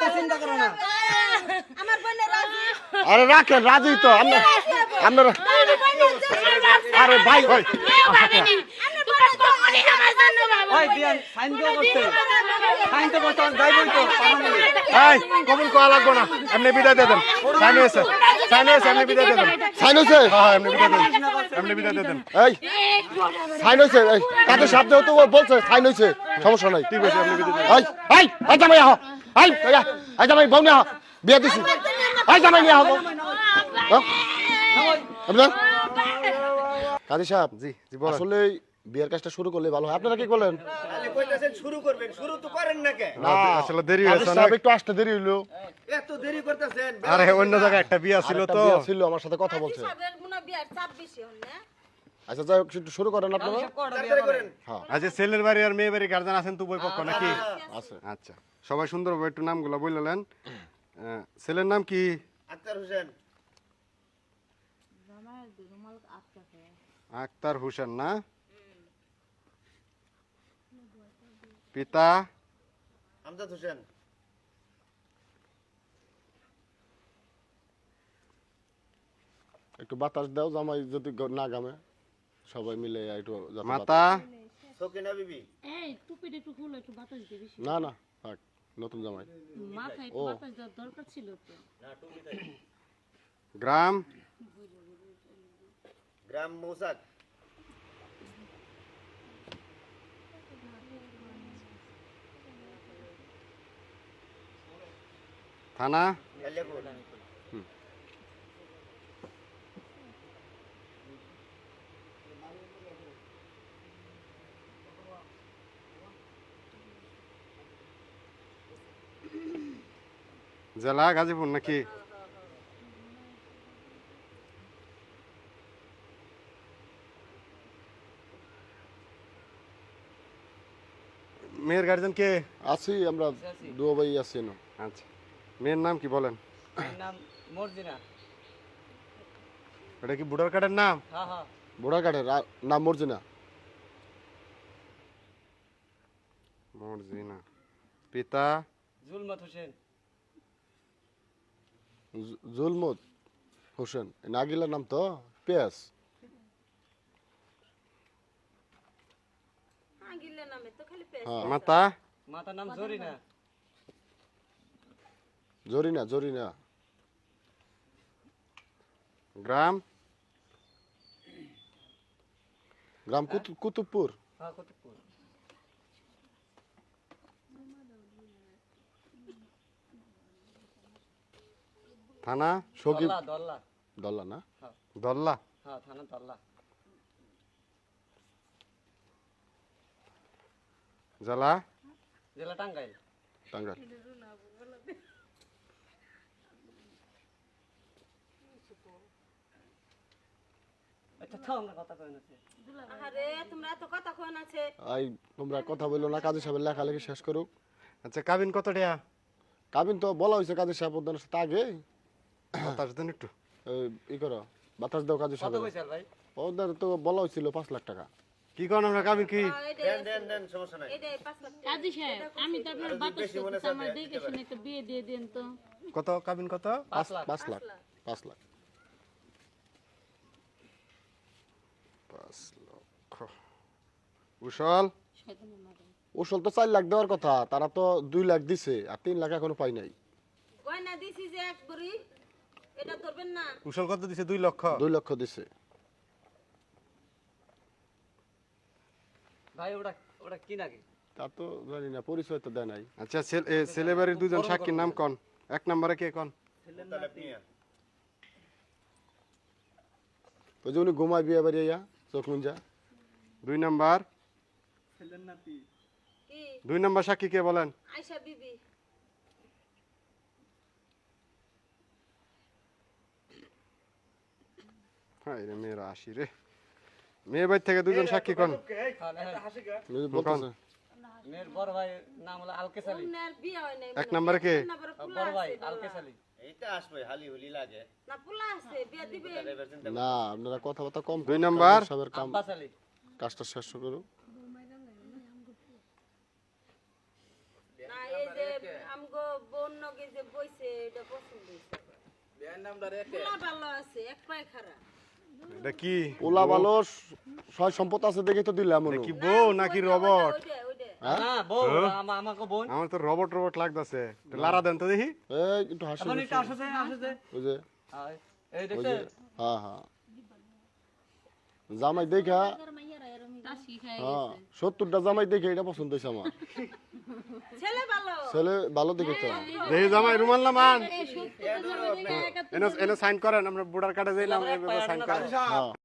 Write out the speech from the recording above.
অত চিন্তা করো না আমার বোনের রাজি আরে রাখেন রাজি তো আপনারা আরে ভাই ভাই কবুল করা লাগবে না এমনি বিদায় দিয়ে দেন সাইন হয়েছে সাইন হয়েছে এমনি বিদায় দিয়ে দেন সাইন হয়েছে হ্যাঁ হ্যাঁ, এমনি বিদায় দেন এমনি বিদায় দিয়ে দেন এই সাইন হয়েছে এই কাদের শব্দ তো ও বলছে সাইন হয়েছে সমস্যা নাই ঠিক আছে এমনি বিদায় দেন এই এই এই জামাই এই এই এই জামাই বউ বিয়ে দিছি। এই জামাই নিয়ে আপনার কাজী সাহেব জি জি আসলে বিয়ের কাজটা শুরু করলে ভালো হয়। আপনারা কি বলেন? শুরু করবেন শুরু তো করেন না কে? না আসলে দেরি হয়েছে না একটু আসতে দেরি হইল। এত দেরি করতেছেন? আরে অন্য জায়গায় একটা বিয়া ছিল তো। ছিল আমার সাথে কথা বলছে। সাবের বিয়ার চাপ বেশি হন না? আচ্ছা যাই হোক একটু শুরু করেন আপনারা। হ্যাঁ। আচ্ছা ছেলের বাড়ি আর মেয়ে বাড়ি গার্জেন আছেন? তো বই পক্ষ নাকি? আছে আচ্ছা সবাই সুন্দরভাবে একটু নামগুলো বললেন ছেলের নাম কি? আক্তার হোসেন। আক্তার হোসেন না? পিতা? আমজাদ হোসেন। একটু বাতাস দাও জামাই যদি না গামে সবাই মিলে একটু মাতা? সকিনা বিবি? এই টুপিটা একটু খুলে একটু বাতাস দিয়ে না না থাক নতুন জামাই। মাথায় একটু বাতাস দেওয়ার দরকার ছিল তো। গ্রাম? গ্রাম মৌসাক। থানা? জেলা গাজীপুর নাকি? মেয়ের গার্জেন কে? আছি আমরা দুও ভাই আছি না আচ্ছা। মেয়ের নাম কি বলেন? নাম মর্জিনা। এটা কি বুড়ার কার্ডের নাম? হ্যাঁ হ্যাঁ। বোড়াঘাটের আ- নাম মর্জিনা। মর্জিনা। পিতা? জুলমত হোসেন। জু- জুলমত হোসেন নাগিলার নাম তো পেয়াস আগিলে নামে তো খালি পেয়ে হ্যাঁ মাতা নাম জরিনা জরিনা জরিনা গ্রাম গ্রাম কুতু- কুতুবপুর হ্যাঁ কুতুবপুর থানা? সকিব দল্লা দল্লা। না? দল্লা? হ্যাঁ থানা দল্লা। জেলা? জেলা টাঙ্গাইল। টাঙ্গাইল। আচ্ছা তোমরা কথা বলল না কাজী সাহেবের লেখালেখি শেষ করুক। আচ্ছা কাবিন কত টাকা কাবিন তো বলা হয়েছে কাজী সাহেব আগে বাতাস দেন একটু। ই করো বাতাস দাও কাজী সাহেব ওদের তো বলা হয়েছিল পাঁচ লাখ টাকা। কি করেন আমরা কাবিন কি? দেন দেন দেন সমস্যা নাই। কাজী সাহেব আমি তো আপনার বাতাস আমার দেখে শুনে একটা বিয়ে দিয়ে দেন তো। কত কাবিন কত? লাখ। পাঁচ লাখ পাঁচ লক্ষ। মাথা। ওসল তো চার লাখ দেওয়ার কথা তারা তো দুই লাখ দিছে আর তিন লাখ এখনও পাই নাই। গয়না দিছি যে এক বড়ি এটা ধরবেন না। উসল কত দিছে? দুই লক্ষ। দুই লক্ষ দিছে। ভাই ওটা ওটা কি নাকি? তা তো জানি না পরিচয় তো দেয় নাই। আচ্ছা ছেলে- বাড়ির দুজন সাক্ষীর নাম কন। এক নম্বরে কে কন? যে উনি ঘুমায় বিয়ে বাড়ি ইয়া চোখ মুঞ্জা। দুই নাম্বার। দুই নাম্বার সাক্ষী কে বলেন? আয়শা বিবি। হ্যাঁ রে মেয়েরা আসি রে। মেয়ে বাড়ি থেকে দুজন সাক্ষী কন হ্যাঁ, হ্যাঁ। হয় নাই এক নম্বরে কে? না আপনারা কথাবার্তা কম দুই করুন, নাম্বার? কাজী কাম কাজটা শেষ করুক না এই যে আমগো বোন নগে আছে এটা পছন্দ হয়েছে। পোলা ভালো আছে এক পায়ে খারাপ। এটা কি? ওলা ভালো সয় সম্পদ আছে দেখে তো দিলাম এটা কি বউ নাকি রবট আমার তো রবট রবট লাগতেছে। লারা দেন তো দেখি। একটু হাসি ওই যে। হ্যাঁ হ্যাঁ। জামাই দেখা হ্যাঁ সত্তরটা জামাই দেখে এটা পছন্দ হয়েছে আমার। ছেলে ভালো। ছেলে ভালো দেখে তো। দেখি জামাই রুমাল না মান? এনে এনে সাইন করেন আমরা বুড়ার কাটে যাইলাম সাইন করেন। হ্যাঁ।